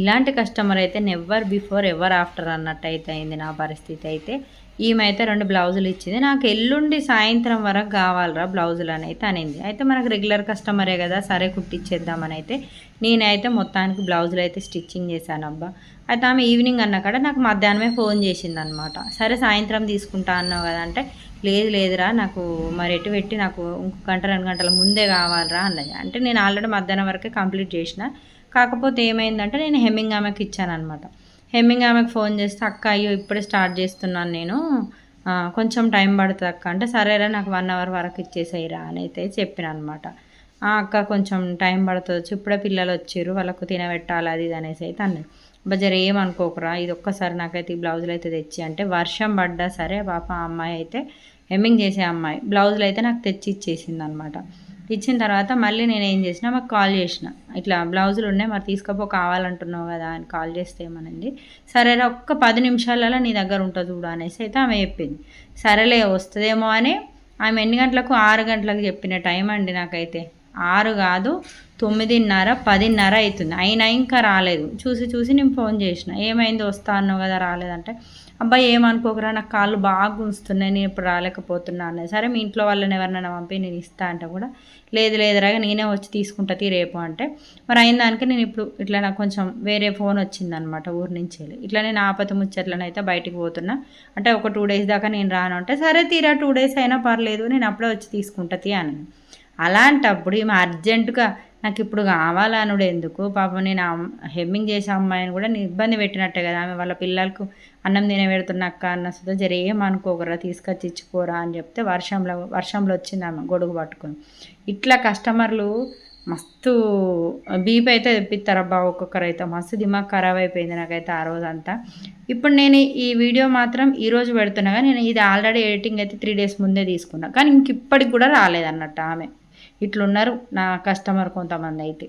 ఇలాంటి కస్టమర్ అయితే never before ever after అన్నట్టు అయితే అయింది నా పరిస్థితి అయితే. ఈమె అయితే రెండు బ్లౌజులు ఇచ్చింది. నాకు ఎల్లుండి సాయంత్రం వరకు కావాలరా బ్లౌజులు అని అయితే అనింది. అయితే మనకు రెగ్యులర్ కస్టమరే కదా సరే కుట్టించేద్దామని అయితే నేనైతే మొత్తానికి బ్లౌజులు అయితే స్టిచ్చింగ్ చేశాను అబ్బా. అయితే ఆమె ఈవినింగ్ అన్న కాడ నాకు మధ్యాహ్నమే ఫోన్ చేసింది అనమాట సరే సాయంత్రం తీసుకుంటా అన్నావు కదా అంటే లేదు లేదురా నాకు మరి ఎటు పెట్టి నాకు ఇంకో గంట రెండు గంటల ముందే కావాలరా అన్నది. అంటే నేను ఆల్రెడీ మధ్యాహ్నం వరకే కంప్లీట్ చేసిన. కాకపోతే ఏమైందంటే నేను హెమ్మింగ్ ఆమెకి ఇచ్చాను అనమాట హెమ్మింగ్ ఆమెకు ఫోన్ చేస్తే అక్క అయ్యో ఇప్పుడే స్టార్ట్ చేస్తున్నాను నేను. కొంచెం టైం పడుతుంది అక్క. అంటే సరేరా నాకు వన్ అవర్ వరకు ఇచ్చేసేయరా అని అయితే చెప్పిన అనమాట అక్క కొంచెం టైం పడుతుంది ఇప్పుడే పిల్లలు వచ్చారు. వాళ్ళకు తినబెట్టాలి అది ఇది అనేసి అయితే అన్నది. బజర్ ఏమనుకోకురా ఇది ఒక్కసారి నాకైతే ఈ బ్లౌజులు అయితే తెచ్చి అంటే వర్షం పడ్డా సరే పాప ఆ అమ్మాయి అయితే హెమ్మింగ్ చేసే అమ్మాయి. బ్లౌజులు అయితే నాకు తెచ్చి ఇచ్చేసింది అనమాట ఇచ్చిన తర్వాత మళ్ళీ నేను ఏం చేసిన మాకు కాల్ చేసిన. ఇట్లా బ్లౌజులు ఉన్నాయి మరి తీసుకపో కావాలంటున్నావు కదా అని కాల్ చేస్తే ఏమనండి సరేరా ఒక్క పది నిమిషాలలో నీ దగ్గర ఉంటుంది చూడు అనేసి అయితే ఆమె చెప్పింది. సరేలే వస్తుందేమో అని ఆమె ఎన్ని గంటలకు? ఆరు గంటలకు చెప్పిన టైం అండి నాకైతే. ఆరు కాదు తొమ్మిదిన్నర పదిన్నర అవుతుంది అయినా ఇంకా రాలేదు. చూసి చూసి నేను ఫోన్ చేసిన. ఏమైంది వస్తా అన్నావు కదా రాలేదంటే అబ్బాయి ఏమనుకోకరా నాకు కాళ్ళు బాగా గుంజుతున్నాయి నేను ఇప్పుడు రాలేకపోతున్నా అన్నది. సరే మీ ఇంట్లో వాళ్ళని ఎవరినైనా పంపి నేను ఇస్తా అంటే కూడా లేదు లేదురా నేనే వచ్చి తీసుకుంటా రేపు అంటే. మరి అయిన దానికి నేను ఇప్పుడు ఇట్లా నాకు కొంచెం వేరే ఫోన్ వచ్చిందనమాట ఊరి నుంచి వెళ్ళి. ఇట్లా నేను ఆపత ముచ్చట్లనైతే బయటికి పోతున్నా. అంటే ఒక టూ డేస్ దాకా నేను రాను అంటే సరే తీరా టూ డేస్ అయినా పర్లేదు నేను అప్పుడే వచ్చి తీసుకుంటా తీ అని అలాంటప్పుడు ఈమె అర్జెంటుగా నాకు ఇప్పుడు కావాలనుడు ఎందుకు? పాపం నేను హెమ్మింగ్ చేసే అమ్మాయిని కూడా ఇబ్బంది పెట్టినట్టే కదా. ఆమె వాళ్ళ పిల్లలకు అన్నం తినబెడుతున్నక్క అన్న సుధా జర ఏమనుకోకరా తీసుకొచ్చి ఇచ్చుకోరా అని చెప్తే వర్షంలో వర్షంలో వచ్చింది ఆమె గొడుగు పట్టుకొని. ఇట్లా కస్టమర్లు మస్తు బీప్ అయితే తెప్పిస్తారబ్బా ఒక్కొక్కరు అయితే. మస్తు దిమాగ్ ఖరాబ్ అయిపోయింది నాకైతే ఆ రోజంతా. ఇప్పుడు నేను ఈ వీడియో మాత్రం ఈరోజు పెడుతున్నా కానీ నేను ఇది ఆల్రెడీ ఎడిటింగ్ అయితే త్రీ డేస్ ముందే తీసుకున్నా. కానీ ఇంక ఇప్పటికి కూడా రాలేదన్నట్టు ఆమె. ఇట్లున్నారు నా కస్టమర్ కొంతమంది అయితే.